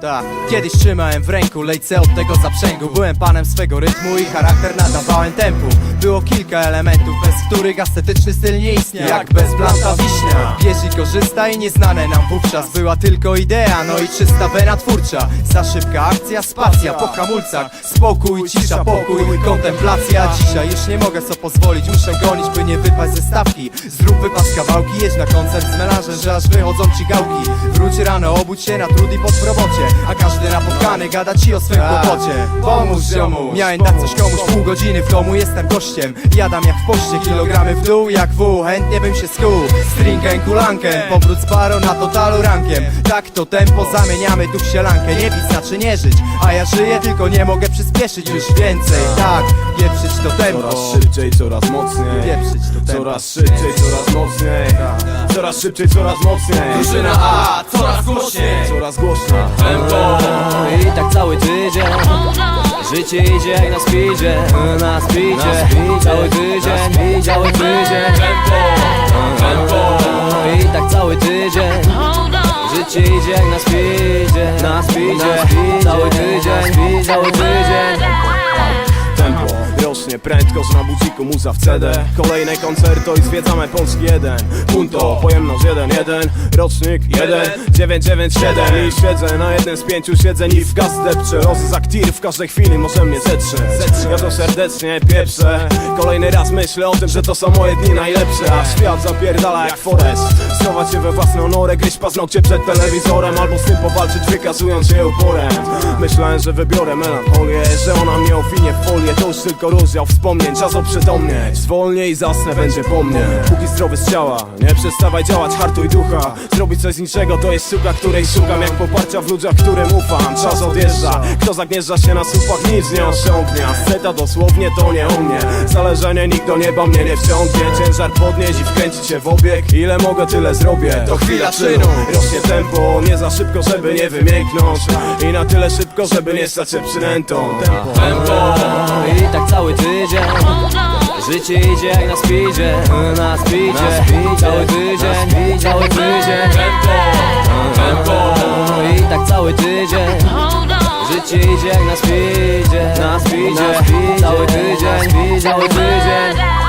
Tak, kiedyś trzymałem w ręku lejce od tego zaprzęgu. Byłem panem swego rytmu i charakter nadawałem tempu. Było kilka elementów, bez których ascetyczny styl nie istniał. Jak bez blanta wiśnia. Bierz i korzystaj, nieznane nam wówczas Była tylko idea, no i czysta wena twórcza. Za szybka akcja, spacja po hamulcach. Spokój, cisza, pokój, kontemplacja. Dzisiaj już nie mogę sobie pozwolić, muszę gonić by nie wypaść ze stawki. Zrób wypas kawałki, jedź na koncert z melanżem Że aż wychodzą ci gałki. Wróć rano, obudź się na trud i pod robocie A każdy napotkany gada ci o swym kłopocie. Pomóż ziomu Miałem dać coś komuś pół godziny w domu, jestem gościem. Jadam jak w poście, kilogramy w dół jak wół Chętnie bym się skuł, stringę kulankę. Powrót z paro na totalu rankiem. Tak to tempo zamieniamy tu w sielankę. Nie pić znaczy nie żyć, a ja żyję tylko nie mogę przyspieszyć już więcej. Tak, pieprzyć to tempo. Coraz szybciej, coraz mocniej. Pieprzyć to tempo. Coraz szybciej, coraz mocniej Coraz szybciej, coraz mocniej. Drużyna A, coraz głośniej. Coraz głośniej. I tak cały tydzień. Życie idzie jak na speedzie. Na speedzie. Cały tydzień. Cały tydzień. I tak cały tydzień. Życie idzie jak na speedzie. Na speedzie. Cały tydzień. Cały tydzień. Tempo prędko, na budziku muza w CD Kolejne koncerto i zwiedzamy Polski 1 Punto, pojemność 1, 1 Rocznik 1, 997 I siedzę na jednym z pięciu siedzeń i w gaz depczę w każdej chwili może mnie zetrze Ja to serdecznie pieprzę. Kolejny raz myślę o tym, że to są moje dni najlepsze. A świat zapierdala jak forest. Schować się we własną norę, gryźć paznokcie przed telewizorem Albo z tym powalczyć wykazując się uporem. Myślałem, że wybiorę melancholię Że ona mnie owinie w folię. To już tylko rozdział wspomnień Czas oprzytomnieć. Zwolnię i zasnę, będzie po mnie. Póki zdrowy z ciała Nie przestawaj działać, hartuj ducha. Zrobić coś z niczego to jest sztuka, której szukam. Jak poparcia w ludziach, którym ufam. Czas odjeżdża Kto zagnieżdża się na słupach, nic nie osiągnie. Asceta dosłownie to nie u mnie. Zależenie nikt do nieba mnie nie wciągnie. Ciężar podnieść i wkręcić się w obieg. Ile mogę, tyle zrobię. To chwila czynu. Rośnie tempo, nie za szybko, żeby nie wymięknąć. I na tyle szybko, żeby nie stać się przynętą. Tempo. tak cały tydzień. Życie idzie jak na speedzie Na speedzie. Cały tydzień Cały tydzień. I tak cały tydzień. Życie idzie jak na speedzie Na speedzie. Cały tydzień Cały tydzień